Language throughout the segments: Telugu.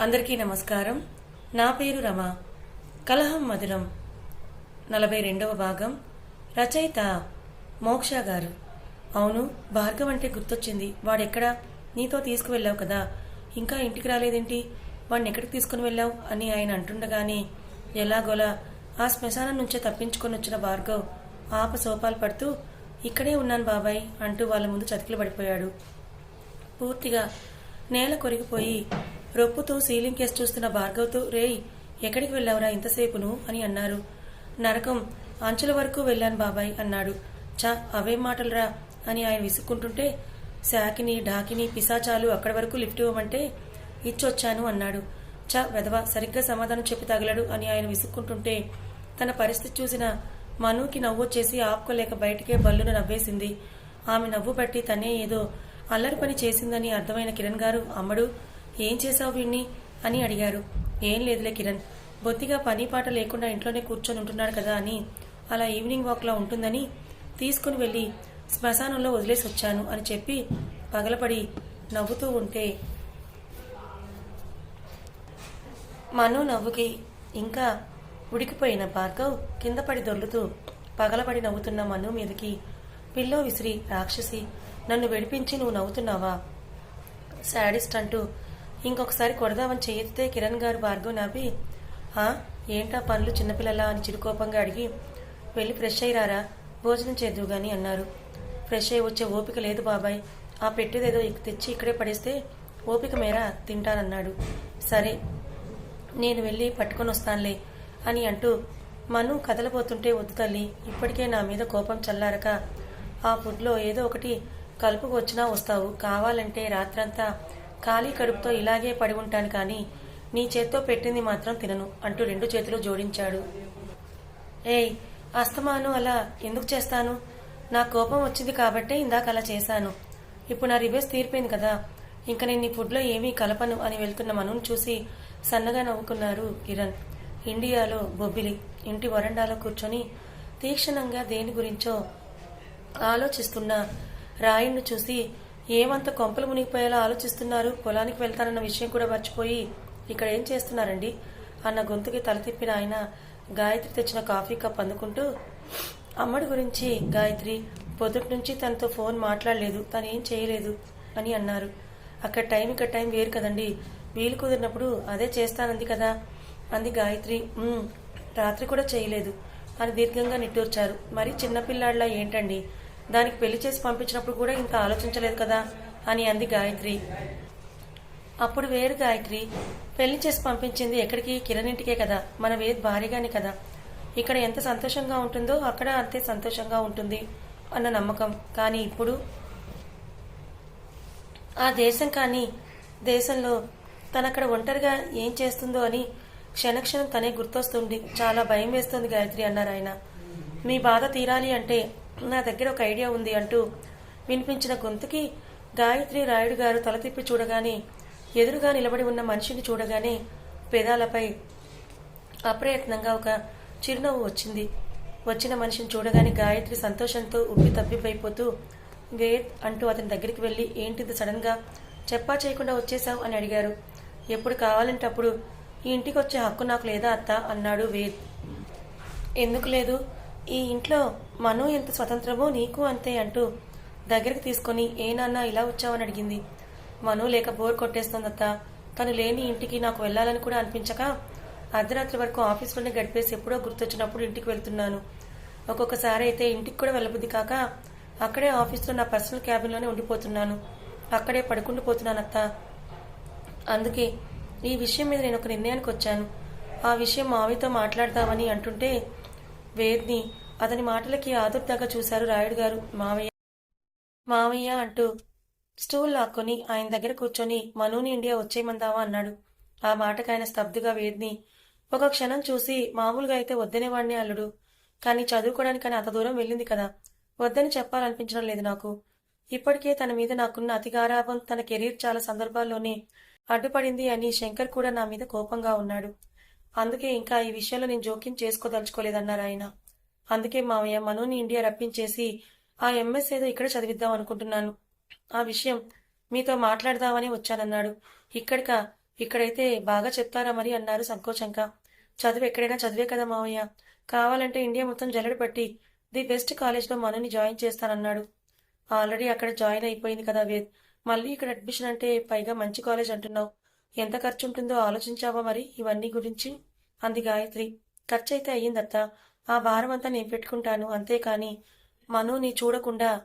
అందరికీ నమస్కారం. నా పేరు రమ. కలహం మధురం. నలభై రెండవ భాగం. రచయిత మోక్ష గారు. అవును భార్గవ్ అంటే గుర్తొచ్చింది. వాడెక్కడా? నీతో తీసుకువెళ్ళావు కదా. ఇంకా ఇంటికి రాలేదేంటి? వాడిని ఎక్కడికి తీసుకుని వెళ్ళావు? అని ఆయన అంటుండగానే ఎలాగోలా ఆ శ్మశానం నుంచే తప్పించుకొని వచ్చిన భార్గవ్ ఆప సోపాలు పడుతూ ఇక్కడే ఉన్నాను బాబాయ్ అంటూ వాళ్ళ ముందు చతికిలు పడిపోయాడు పూర్తిగా నేల కొరిగిపోయి రొప్పుతూ సీలింగ్ కేసు చూస్తున్న భార్గవ్తో రేయ్ ఎక్కడికి వెళ్ళావురా ఇంతసేపును? అని అన్నారు. నరకం అంచుల వరకు వెళ్ళాను బాబాయ్ అన్నాడు. చా అవేం మాటలురా? అని ఆయన విసుక్కుంటుంటే శాకిని ఢాకిని పిశాచాలు అక్కడి వరకు లిఫ్ట్ ఇవ్వమంటే ఇచ్చొచ్చాను అన్నాడు. చా వెధవ సరిగ్గా సమాధానం చెప్పి తగలడు అని ఆయన విసుక్కుంటుంటే తన పరిస్థితి చూసిన మనుకి నవ్వొచ్చేసి ఆపుకోలేక బయటికే బల్లున నవ్వేసింది. ఆమె నవ్వు బట్టి తనే ఏదో అల్లరి పని చేసిందని అర్థమైన కిరణ్ గారు అమ్మడు ఏం చేశావు వీణ్ణి? అని అడిగారు. ఏం లేదులే కిరణ్. బొత్తిగా పని పాట లేకుండా ఇంట్లోనే కూర్చొని ఉంటున్నాడు కదా అని. అలా ఈవినింగ్ వాక్లో ఉంటుందని తీసుకుని వెళ్ళి శ్మశానంలో వదిలేసి వచ్చాను అని చెప్పి పగలపడి నవ్వుతూ ఉంటే మను నవ్వుకి ఇంకా ఉడికిపోయిన భార్గవ్ కింద పడి దొర్లుతూ పగలపడి నవ్వుతున్న మను మీదకి పిల్లో విసిరి రాక్షసి నన్ను విడిపించి నువ్వు నవ్వుతున్నావా? శాడిస్ట్ అంటూ ఇంకొకసారి కొడదామని చేయెత్తితే కిరణ్ గారు భార్గవ్ నాపి "ఆ, ఏంటా పనులు చిన్నపిల్లలా? అని చిరుకోపంగా అడిగి వెళ్ళి ఫ్రెష్ అయ్యిరారా భోజనం చేద్దు గాని అన్నారు. ఫ్రెష్ అయ్యి వచ్చే ఓపిక లేదు బాబాయ్. ఆ పెట్టేదేదో తెచ్చి ఇక్కడే పడేస్తే ఓపిక మేర? తింటానన్నాడు. సరే నేను వెళ్ళి పట్టుకొని వస్తానులే అని అంటూ మను కదలబోతుంటే వద్దు తల్లి. ఇప్పటికే నా మీద కోపం చల్లారక ఆ ఫుడ్లో ఏదో ఒకటి కలుపుకు వచ్చినా వస్తావు. కావాలంటే రాత్రంతా ఖాళీ కడుపుతో ఇలాగే పడి ఉంటాను కానీ నీ చేత్తో పెట్టింది మాత్రం తినను అంటూ రెండు చేతులు జోడించాడు. ఏయ్ అస్తమాను అలా ఎందుకు చేస్తాను? నా కోపం వచ్చింది కాబట్టే ఇందాక అలా చేశాను. ఇప్పుడు నా రివర్స్ తీరిపోయింది కదా. ఇంకా నేను ఈ ఫుడ్లో ఏమీ కలపను అని వెళ్తున్న మనుని చూసి సన్నగా నవ్వుకున్నారు కిరణ్. ఇండియాలో బొబ్బిలి ఇంటి వరండాలో కూర్చొని తీక్షణంగా దేని గురించో ఆలోచిస్తున్న రాయుణ్ణి చూసి ఏమంత కొంపలు మునిగిపోయేలా ఆలోచిస్తున్నారు? పొలానికి వెళ్తానన్న విషయం కూడా మర్చిపోయి ఇక్కడ ఏం చేస్తున్నారండి? అన్న గొంతుకి తల తిప్పిన ఆయన గాయత్రి తెచ్చిన కాఫీ కప్ అందుకుంటూ అమ్మడి గురించి గాయత్రి పొద్దుటి నుంచి తనతో ఫోన్ మాట్లాడలేదు తను ఏం చేయలేదు? అని అన్నారు. అక్కడ టైం ఇక్కడ టైం వేరు కదండి. వీలు కుదిరినప్పుడు అదే చేస్తానంది కదా. అంది గాయత్రి. రాత్రి కూడా చేయలేదు. అని దీర్ఘంగా నిట్టూర్చారు. మరి చిన్నపిల్లాడిలా ఏంటండి? దానికి పెళ్ళి చేసి పంపించినప్పుడు కూడా ఇంత ఆలోచించలేదు కదా అని అంది గాయత్రి. అప్పుడు వేరు గాయత్రి పెళ్ళి చేసి పంపించింది ఎక్కడికి? కిరణ్ ఇంటికే కదా. మన వేద్ భారీగానే కదా. ఇక్కడ ఎంత సంతోషంగా ఉంటుందో అక్కడ అంతే సంతోషంగా ఉంటుంది అన్న నమ్మకం. కానీ ఇప్పుడు ఆ దేశం కానీ దేశంలో తనక్కడ ఒంటరిగా ఏం చేస్తుందో అని క్షణక్షణం తనే గుర్తొస్తుంది. చాలా భయం వేస్తుంది గాయత్రి అన్నారు ఆయన మీ బాధ తీరాలి అంటే నా దగ్గర ఒక ఐడియా ఉంది అంటూ వినిపించిన గొంతుకి గాయత్రి రాయుడు గారు తల తిప్పి చూడగానే ఎదురుగా నిలబడి ఉన్న మనిషిని చూడగానే పెదాలపై అప్రయత్నంగా ఒక చిరునవ్వు వచ్చింది. వచ్చిన మనిషిని చూడగానే గాయత్రి సంతోషంతో ఉబ్బి తబ్బిబ్బైపోతూ వేద్ అంటూ అతని దగ్గరికి వెళ్ళి ఏంటిది సడన్గా చెప్పా చేయకుండా వచ్చేశావు అని అడిగారు. ఎప్పుడు కావాలంటే అప్పుడు ఈ ఇంటికి వచ్చే హక్కు నాకు లేదా అత్త? అన్నాడు వేద్ ఎందుకు లేదు? ఈ ఇంట్లో మను ఎంత స్వతంత్రమో నీకు అంతే అంటూ దగ్గరికి తీసుకొని ఏ నాన్న ఇలా వచ్చావని అడిగింది. మను లేక బోర్ కొట్టేస్తుందత్త. తను లేని ఇంటికి నాకు వెళ్ళాలని కూడా అనిపించక అర్ధరాత్రి వరకు ఆఫీస్లోనే గడిపేసి ఎప్పుడో గుర్తొచ్చినప్పుడు ఇంటికి వెళ్తున్నాను. ఒక్కొక్కసారి అయితే ఇంటికి కూడా వెళ్ళబుద్ధి కాక అక్కడే ఆఫీస్లో నా పర్సనల్ క్యాబిన్లోనే ఉండిపోతున్నాను. అక్కడే పడుకుండిపోతున్నానత్త అందుకే ఈ విషయం మీద నేను ఒక నిర్ణయానికి వచ్చాను. ఆ విషయం మావితో మాట్లాడదామని అంటుంటే వేద్ని అతని మాటలకి ఆదుర్దాగా చూశారు రాయుడు గారు. మావయ్య! మావయ్య అంటూ స్టూల్ లాక్కొని ఆయన దగ్గర కూర్చొని మనూని ఇండియా వచ్చేయమందావా అన్నాడు. ఆ మాటకాయన ఆయన స్తబ్దుగా వేద్ని ఒక క్షణం చూసి మామూలుగా అయితే వద్దనేవాడిని అల్లుడు. కానీ చదువుకోవడానికని అంత దూరం వెళ్ళింది కదా. వద్దని చెప్పాలనిపించడం లేదు నాకు. ఇప్పటికే తన మీద నాకున్న అతిగారాభం తన కెరీర్ చాలా సందర్భాల్లోనే అడ్డుపడింది అని శంకర్ కూడా నా మీద కోపంగా ఉన్నాడు. అందుకే ఇంకా ఈ విషయంలో నేను జోక్యం చేసుకోదలుచుకోలేదన్నారు ఆయన. అందుకే మావయ్య మనోని ఇండియా రప్పించేసి ఆ ఎంఎస్ ఏదో ఇక్కడ చదివిద్దాం అనుకుంటున్నాను. ఆ విషయం మీతో మాట్లాడదామని వచ్చానన్నాడు. ఇక్కడిక? ఇక్కడైతే బాగా చెప్తారా మరి అన్నారు సంకోచంగా. చదువు ఎక్కడైనా చదివే కదా మావయ్య. కావాలంటే ఇండియా మొత్తం జల్లెడ పట్టి ది బెస్ట్ కాలేజ్లో మనని జాయిన్ చేస్తానన్నాడు. ఆల్రెడీ అక్కడ జాయిన్ అయిపోయింది కదా వేద్. మళ్ళీ ఇక్కడ అడ్మిషన్ అంటే పైగా మంచి కాలేజ్ అంటున్నావు. ఎంత ఖర్చు ఉంటుందో ఆలోచించావా మరి? ఇవన్నీ గురించి అంది గాయత్రి. ఖర్చు అయితే అయ్యిందత్త. ఆ భారమంతా నేను పెట్టుకుంటాను అంతేకాని మనుని చూడకుండా.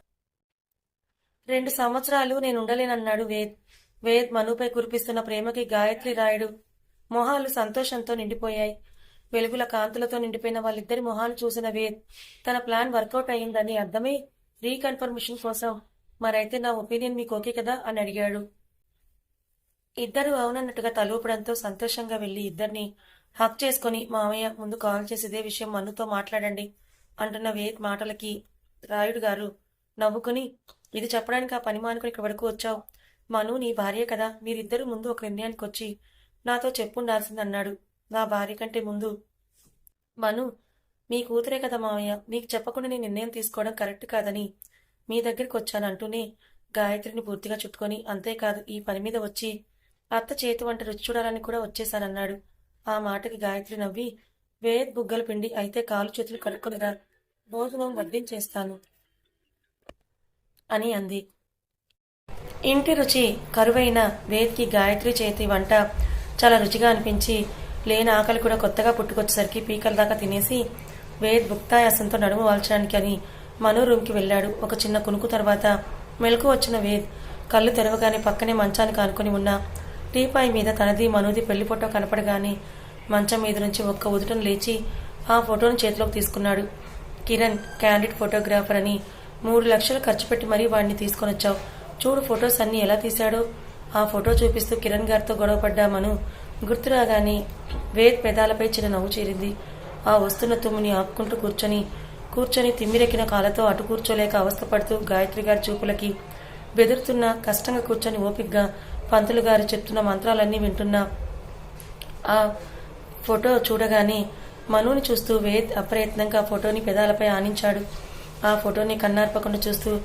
రెండు సంవత్సరాలు నేను ఉండలేనన్నాడు వేద్. వేద్ మనుపై కురిపిస్తున్న ప్రేమకి గాయత్రి రాయుడు మొహాలు సంతోషంతో నిండిపోయాయి. వెలుగుల కాంతులతో నిండిపోయిన వాళ్ళిద్దరి మొహాలు చూసిన వేద్ తన ప్లాన్ వర్కౌట్ అయ్యిందని అర్థమై రీకన్ఫర్మేషన్ కోసం మరైతే నా ఒపీనియన్ మీకు ఓకే కదా? అని అడిగాడు. ఇద్దరు అవునన్నట్టుగా తలూపడంతో సంతోషంగా వెళ్ళి ఇద్దరిని హక్ చేసుకుని మామయ్య ముందు కాల్ చేసి ఇదే విషయం మనుతో మాట్లాడండి అంటున్న వేద్ మాటలకి రాయుడు గారు నవ్వుకుని ఇది చెప్పడానికి ఆ పని మానుకుని ఇక్కడి వరకు వచ్చావు. మను నీ భార్య కదా. మీరిద్దరూ ముందు ఒక నిర్ణయానికి వచ్చి నాతో చెప్పుండాల్సిందన్నాడు నా భార్య కంటే ముందు. మను మీ కూతురే కదా మావయ్య మీకు చెప్పకుండా నేను నిర్ణయం తీసుకోవడం కరెక్ట్ కాదని మీ దగ్గరికి వచ్చాను అంటూనే గాయత్రిని పూర్తిగా చుట్టుకొని అంతేకాదు ఈ పని మీద వచ్చి అత్త చేతి వంట రుచి చూడాలని కూడా వచ్చేశానన్నాడు. ఆ మాటకి గాయత్రి నవ్వి వేద్ బుగ్గల పిండి అయితే కాలు చేతులు కడుక్కునిరా భోజనం వడ్డించేస్తాను అని అంది. ఇంటి రుచి కరువైన వేద్కి గాయత్రి చేతి వంట చాలా రుచిగా అనిపించి లేని ఆకలి కూడా కొత్తగా పుట్టుకొచ్చేసరికి పీకల దాకా తినేసి వేద్ భుక్తాయాసంతో నడుము వాల్చడానికి అని మను రూమ్కి వెళ్ళాడు. ఒక చిన్న కునుకు తర్వాత మెలకు వచ్చిన వేద్ కళ్ళు తెరవగానే పక్కనే మంచానికి ఆనుకొని ఉన్న టీపాయ్ మీద తనది మనుది పెళ్ళి ఫోటో కనపడగానే మంచం మీద నుంచి ఒక్క ఉదుటను లేచి ఆ ఫోటోను చేతిలోకి తీసుకున్నాడు. కిరణ్ క్యాండిడ్ ఫోటోగ్రాఫర్ అని మూడు లక్షలు ఖర్చు పెట్టి మరీ వాడిని తీసుకొని వచ్చావు. చూడు ఫొటోస్ అన్ని ఎలా తీశాడో. ఆ ఫోటో చూపిస్తూ కిరణ్ గారితో గొడవపడ్డా మను గుర్తురాగానే వేద్ పెదాలపై చిన్న నవ్వు చేరింది. ఆ వస్తున్న తుమ్ముని ఆపుకుంటూ కూర్చొని కూర్చొని తిమ్మిరెక్కిన కాళ్ళతో అటు కూర్చోలేక అవస్థపడుతూ గాయత్రి గారి చూపులకి బెదురుతున్న కష్టంగా కూర్చొని ఓపిగ్గా పంతులు గారు చెప్తున్న మంత్రాలన్నీ వింటున్న. ఆ ఫోటో చూడగానే మనుని చూస్తూ వేద్ అప్రయత్నంగా ఆ ఫోటోని పెదాలపై ఆనించాడు. ఆ ఫోటోని కన్నార్పకుండా చూస్తూ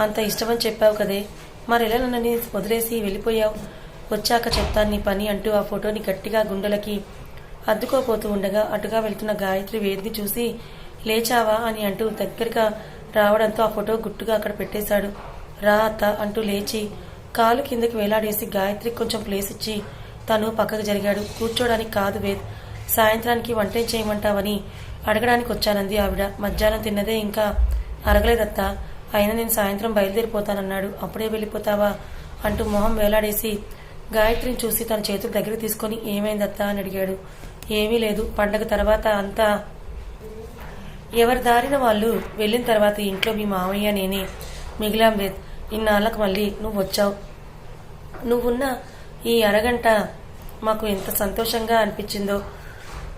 అంత ఇష్టమని చెప్పావు కదే. మరెలా నన్నని వదిలేసి వెళ్ళిపోయావు. వచ్చాక చెప్తాను నీ పని అంటూ ఆ ఫోటోని గట్టిగా గుండెలకి అద్దుకోపోతూ ఉండగా అటుగా వెళ్తున్న గాయత్రి వేదిని చూసి లేచావా? అని అంటూ దగ్గరగా రావడంతో ఆ ఫోటో గుట్టుగా అక్కడ పెట్టేశాడు. రా అత్త అంటూ లేచి కాలు కిందకి వేలాడేసి గాయత్రికి కొంచెం ప్లేస్ ఇచ్చి తను పక్కకు జరిగాడు. కూర్చోడానికి కాదు వేద్. సాయంత్రానికి వంట చేయమంటావని అడగడానికి వచ్చానంది ఆవిడ. మధ్యాహ్నం తిన్నదే ఇంకా అరగలేదత్తా. అయినా నేను సాయంత్రం బయలుదేరిపోతానన్నాడు. అప్పుడే వెళ్ళిపోతావా? అంటూ మొహం వేలాడేసి గాయత్రిని చూసి తన చేతులు దగ్గర తీసుకొని ఏమైందత్తా అని అడిగాడు. ఏమీ లేదు. పండగ తర్వాత అంతా ఎవరి దారిన వాళ్ళు వెళ్ళిన తర్వాత ఇంట్లో మీ మామయ్య నేనే మిగిలాం వేద్. ఇన్నాళ్ళకు మళ్ళీ నువ్వు వచ్చావు నువ్వున్న ఈ అరగంట మాకు ఎంత సంతోషంగా అనిపించిందో.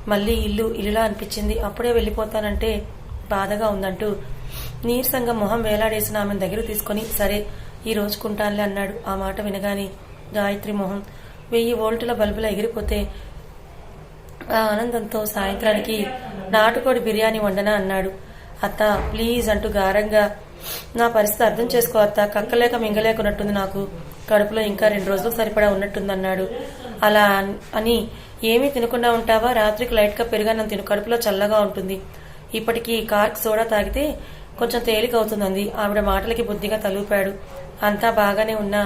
మళ్ళీ ఇల్లు ఇల్లులా అనిపించింది. అప్పుడే వెళ్ళిపోతానంటే బాధగా ఉందంటూ నీరసంగా మొహం వేలాడేసిన ఆమె దగ్గర తీసుకొని సరే ఈ రోజుకుంటానులే అన్నాడు. ఆ మాట వినగానే గాయత్రి మొహం. వెయ్యి వోల్టుల బల్బులు ఎగిరిపోతే ఆ ఆనందంతో సాయంత్రానికి నాటుకోడి బిర్యానీ వండనా అన్నాడు. అత్త ప్లీజ్ అంటూ గారంగా నా పరిస్థితి అర్థం చేసుకోవద్దా కక్కలేక మింగలేకున్నట్టుంది నాకు. కడుపులో ఇంకా రెండు రోజులు సరిపడా ఉన్నట్టుందన్నాడు. అలా అని ఏమీ తినకుండా ఉంటావా? రాత్రికి లైట్గా పెరుగన్నం తిను. కడుపులో చల్లగా ఉంటుంది. ఇప్పటికీ కార్క్ సోడా తాగితే కొంచెం తేలిక అవుతుందంది ఆవిడ మాటలకి బుద్ధిగా తలూపాడు. అంతా బాగానే ఉన్నా.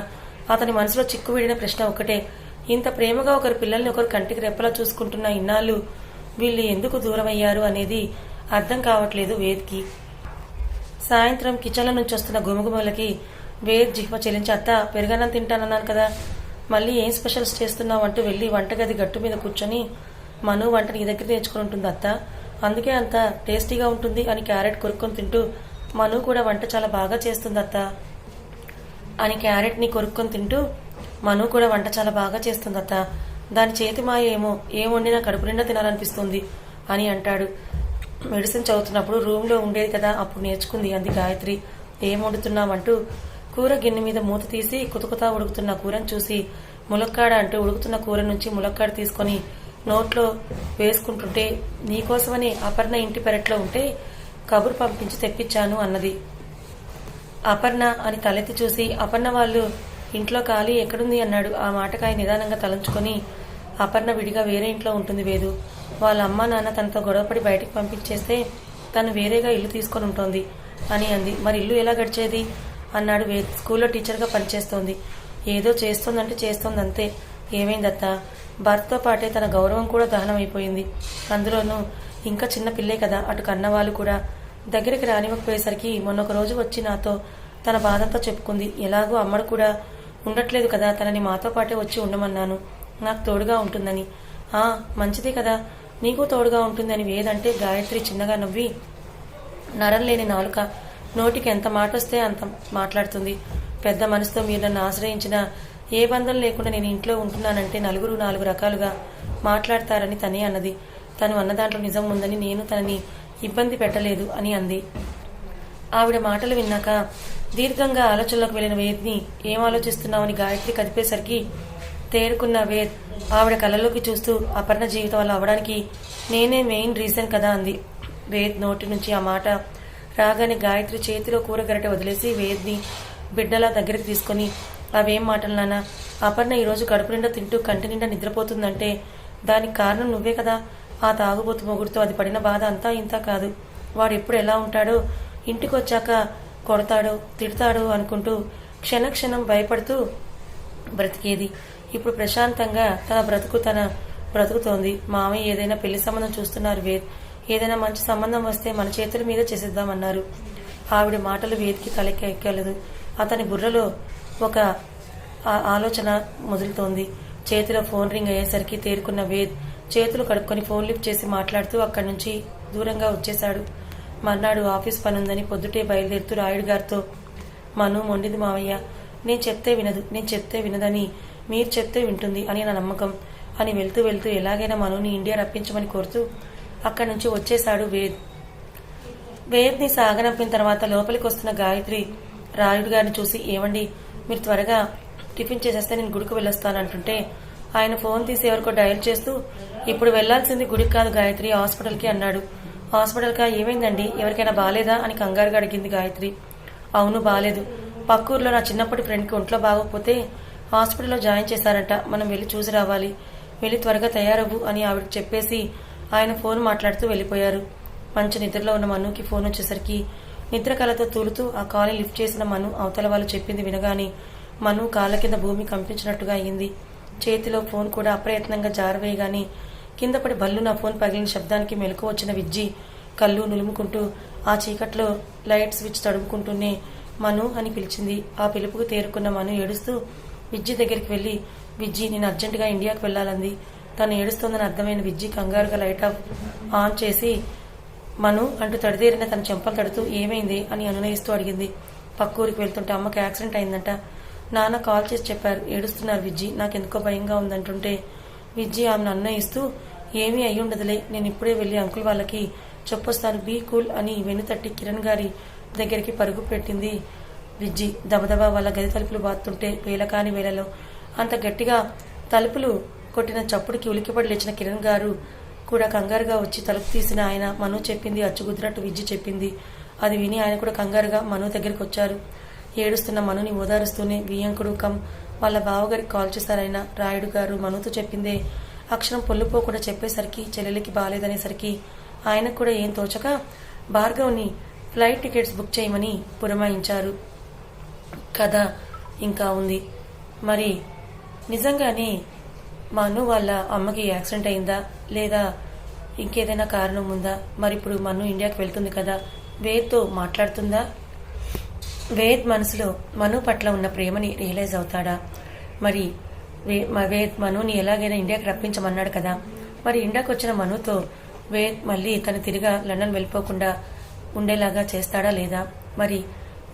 అతని మనసులో చిక్కువిడిన ప్రశ్న ఒకటే ఇంత ప్రేమగా ఒకరు పిల్లల్ని ఒకరు కంటికి రెప్పలా చూసుకుంటున్న ఇన్నాళ్ళు వీళ్ళు ఎందుకు దూరం అయ్యారు అనేది అర్థం కావట్లేదు వేద్కి సాయంత్రం కిచెన్ల నుంచి వస్తున్న గుమగుమలకి వేరు జిహ్వ చెల్లించి అత్త పెరుగన్నం తింటానన్నాను కదా మళ్ళీ ఏం స్పెషల్స్ చేస్తున్నావు? అంటూ వెళ్ళి వంటగది గట్టు మీద కూర్చొని మను వంట నీ దగ్గర నేర్చుకుని ఉంటుంది అత్త. అందుకే అంత టేస్టీగా ఉంటుంది అని క్యారెట్ కొరుక్కొని తింటూ మను కూడా వంట చాలా బాగా చేస్తుంది అత్త అని క్యారెట్ని కొరుక్కొని తింటూ మను కూడా వంట చాలా బాగా చేస్తుంది అత్త. దాని చేతి మాయ ఏమో ఏం వండినా కడుపు నిండా తినాలనిపిస్తుంది అని అంటాడు. మెడిసిన్ చదువుతున్నప్పుడు రూమ్లో ఉండేది కదా అప్పుడు నేర్చుకుంది అంది గాయత్రి. ఏం వండుతున్నావంటూ కూర గిన్నె మీద మూత తీసి కుతకుతా ఉడుకుతున్న కూరను చూసి ములక్కాడ అంటూ ఉడుకుతున్న కూర నుంచి ములక్కాడ తీసుకొని నోట్లో వేసుకుంటుంటే నీకోసమని అపర్ణ ఇంటి పెరట్లో ఉంటే కబురు పంపించి తెప్పించాను అన్నది. అపర్ణ అని తలెత్తి చూసి అపర్ణ వాళ్ళు ఇంట్లో ఖాళీ ఎక్కడుంది అన్నాడు. ఆ మాటకాయ నిదానంగా తలంచుకొని అపర్ణ విడిగా వేరే ఇంట్లో ఉంటుంది వేదు. వాళ్ళ అమ్మ నాన్న తనతో గొడవపడి బయటికి పంపించేస్తే తను వేరేగా ఇల్లు తీసుకొని ఉంటుంది. అని అంది. మరి ఇల్లు ఎలా గడిచేది? అన్నాడు వే స్కూల్లో టీచర్గా పనిచేస్తోంది. ఏదో చేస్తోందంటే చేస్తోంది అంతే ఏమైందత్త? భర్తతో పాటే తన గౌరవం కూడా దహనం అయిపోయింది అందులోనూ ఇంకా చిన్న పిల్లే కదా అటు కన్నవాళ్ళు కూడా. దగ్గరికి రానివ్వకపోయేసరికి మొన్న ఒక రోజు వచ్చి నాతో తన బాధంతో చెప్పుకుంది. ఎలాగో అమ్మడు కూడా ఉండట్లేదు కదా తనని మాతో పాటే వచ్చి ఉండమన్నాను. నాకు తోడుగా ఉంటుందని. ఆ మంచిదే కదా. నీకు తోడుగా ఉంటుందని వేదంటే గాయత్రి చిన్నగా నవ్వి నరం లేని నాలుక నోటికి ఎంత మాట వస్తే అంత మాట్లాడుతుంది. పెద్ద మనసుతో మీరు నన్ను ఆశ్రయించిన ఏ బంధం లేకుండా నేను ఇంట్లో ఉంటున్నానంటే నలుగురు నాలుగు రకాలుగా మాట్లాడతారని తనే అన్నది. తను అన్న దాంట్లో నిజం ఉందని నేను తనని ఇబ్బంది పెట్టలేదు అని అంది. ఆవిడ మాటలు విన్నాక దీర్ఘంగా ఆలోచనలోకి వెళ్ళిన వేదిని ఏం ఆలోచిస్తున్నావని గాయత్రి కదిపేసరికి తేరుకున్న వేద్ ఆవిడ కళ్ళలోకి చూస్తూ అపర్ణ జీవితం అలా అవ్వడానికి నేనే మెయిన్ రీజన్ కదా అంది. వేద్ నోటి నుంచి ఆ మాట రాగానే గాయత్రి చేతిలో కూరగరట వదిలేసి వేద్ని బిడ్డలా దగ్గరికి తీసుకొని అవేం మాటలు నాన్న? అపర్ణ ఈరోజు కడుపు నిండా తింటూ కంటి నిండా నిద్రపోతుందంటే దానికి కారణం నువ్వే కదా. ఆ తాగుబోతు మొగుడుతో అది పడిన బాధ అంతా ఇంత కాదు. వాడు ఎప్పుడు ఎలా ఉంటాడో ఇంటికి వచ్చాక కొడతాడో తిడతాడో అనుకుంటూ క్షణక్షణం భయపడుతూ బ్రతికేది. ఇప్పుడు ప్రశాంతంగా తన బ్రతుకు తన బ్రతుకుతోంది. మామయ్య ఏదైనా పెళ్ళి సంబంధం చూస్తున్నారు వేద్. ఏదైనా మంచి సంబంధం వస్తే మన చేతుల మీద చేసిద్దామన్నారు. ఆవిడ మాటలు వేదికి తలకి ఎక్కలేదు. అతని బుర్రలో ఒక ఆలోచన మొదలుతోంది చేతిలో ఫోన్ రింగ్ అయ్యేసరికి తేరుకున్న వేద్ చేతులు కడుక్కొని ఫోన్ లిఫ్ట్ చేసి మాట్లాడుతూ అక్కడి నుంచి దూరంగా వచ్చేశాడు. మర్నాడు ఆఫీస్ పనుందని పొద్దుటే బయలుదేరుతూ రాయుడు గారితో మను మొండిది మావయ్య నేను చెప్తే వినదు. నేను చెప్తే వినదని మీరు చెప్తే వింటుంది అని నా నమ్మకం. అని వెళ్తూ వెళ్తూ ఎలాగైనా మనుని ఇండియా రప్పించమని కోరుతూ అక్కడి నుంచి వచ్చేశాడు వేద్. వేద్ని సాగనంపిన తర్వాత లోపలికి వస్తున్న గాయత్రి రాయుడు గారిని చూసి ఏమండి మీరు త్వరగా టిఫిన్ చేసేస్తే నేను గుడికి వెళ్ళొస్తానంటుంటే ఆయన ఫోన్ తీసి ఎవరికో డయల్ చేస్తూ ఇప్పుడు వెళ్ళాల్సింది గుడికి కాదు గాయత్రి హాస్పిటల్కి అన్నాడు. హాస్పిటల్కా ఏమైందండి? ఎవరికైనా బాలేదా? అని కంగారుగా అడిగింది గాయత్రి. అవును బాగాలేదు పక్కూర్లో నా చిన్నప్పటి ఫ్రెండ్కి ఒంట్లో బాగోకపోతే హాస్పిటల్లో జాయిన్ చేశారంట. మనం వెళ్ళి చూసి రావాలి. వెళ్ళి త్వరగా తయారవ్వు అని ఆవిడ చెప్పేసి ఆయన ఫోన్ మాట్లాడుతూ వెళ్ళిపోయారు. మంచి నిద్రలో ఉన్న మనుకి ఫోన్ వచ్చేసరికి నిద్ర కళతో తూలుతూ ఆ కాల్ని లిఫ్ట్ చేసిన మను అవతల వాళ్ళు చెప్పింది వినగానే మను కాళ్ళ కింద భూమి కంపించినట్టుగా అయింది. చేతిలో ఫోన్ కూడా అప్రయత్నంగా జారవేయగానే కింద పడి బల్లు నా ఫోన్ పగిలిన శబ్దానికి మెలకు వచ్చిన విజ్జి కళ్ళు నులుముకుంటూ ఆ చీకట్లో లైట్ స్విచ్ తడుముకుంటూనే మను అని పిలిచింది. ఆ పిలుపుకు తేరుకున్న మను ఏడుస్తూ విజ్జి దగ్గరికి వెళ్ళి విజ్జి నేను అర్జెంటుగా ఇండియాకి వెళ్ళాలంది. తను ఏడుస్తోందని అర్థమైన విజ్జి కంగారుగా లైట్ ఆఫ్ ఆన్ చేసి మను అంటూ తడిదేరిన తన చెంపలు తడుతూ ఏమైంది? అని అనునయిస్తూ అడిగింది. పక్కూరికి వెళ్తుంటే అమ్మకి యాక్సిడెంట్ అయిందంట. నాన్న కాల్ చేసి చెప్పారు ఏడుస్తున్నారు విజ్జి నాకెందుకో భయంగా ఉందంటుంటే. విజ్జి ఆమెను అన్నయిస్తూ ఏమీ అయి ఉండదులే నేను ఇప్పుడే వెళ్ళి అంకుల్ వాళ్ళకి చెప్పొస్తాను బీ కూల్ అని వెనుతట్టి కిరణ్ గారి దగ్గరికి పరుగు పెట్టింది. విజ్జి దబదబా వాళ్ళ గది తలుపులు బాతుంటే వేల కాని వేళలో అంత గట్టిగా తలుపులు కొట్టిన చప్పుడుకి ఉలికిపడి లేచిన కిరణ్ గారు కూడా కంగారుగా వచ్చి తలుపు తీసిన ఆయన మను చెప్పింది అచ్చుగుద్దినట్టు విజ్జి చెప్పింది. అది విని ఆయన కూడా కంగారుగా మను దగ్గరికి వచ్చారు. ఏడుస్తున్న మనుని ఓదారుస్తూనే వియంకుడు కమ్ వాళ్ళ బావగారికి కాల్ చేశారాయన రాయుడు గారు మనుతో చెప్పిందే అక్షరం పొల్లుపోకుండా చెప్పేసరికి చెల్లెలికి బాలేదనేసరికి ఆయనకు కూడా ఏం తోచక భార్గవ్ని ఫ్లైట్ టికెట్స్ బుక్ చేయమని పురమాయించారు. కథ ఇంకా ఉంది. మరి నిజంగానే మను వాళ్ళ అమ్మకి యాక్సిడెంట్ అయిందా? లేదా ఇంకేదైనా కారణం ఉందా? మరి ఇప్పుడు మన్ను ఇండియాకి వెళ్తుంది కదా. వేద్తో మాట్లాడుతుందా? వేద్ మనసులో మను పట్ల ఉన్న ప్రేమని రియలైజ్ అవుతాడా? మరి వే- మ- వేద్ మనుని ఎలాగైనా ఇండియాకి రప్పించమన్నాడు కదా. మరి ఇండియాకి వచ్చిన మనుతో వేద్ మళ్ళీ తను తిరిగా లండన్ వెళ్ళిపోకుండా ఉండేలాగా చేస్తాడా లేదా? మరి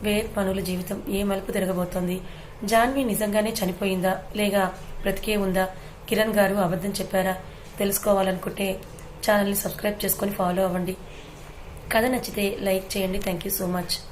వేద్ పనుల జీవితం ఏ మలుపు తిరగబోతోంది? జాన్వి నిజంగానే చనిపోయిందా? లేక బ్రతికే ఉందా? కిరణ్ గారు అబద్ధం చెప్పారా? తెలుసుకోవాలనుకుంటే ఛానల్ని సబ్స్క్రైబ్ చేసుకొని ఫాలో అవ్వండి. కథ నచ్చితే లైక్ చేయండి. Thank you so much.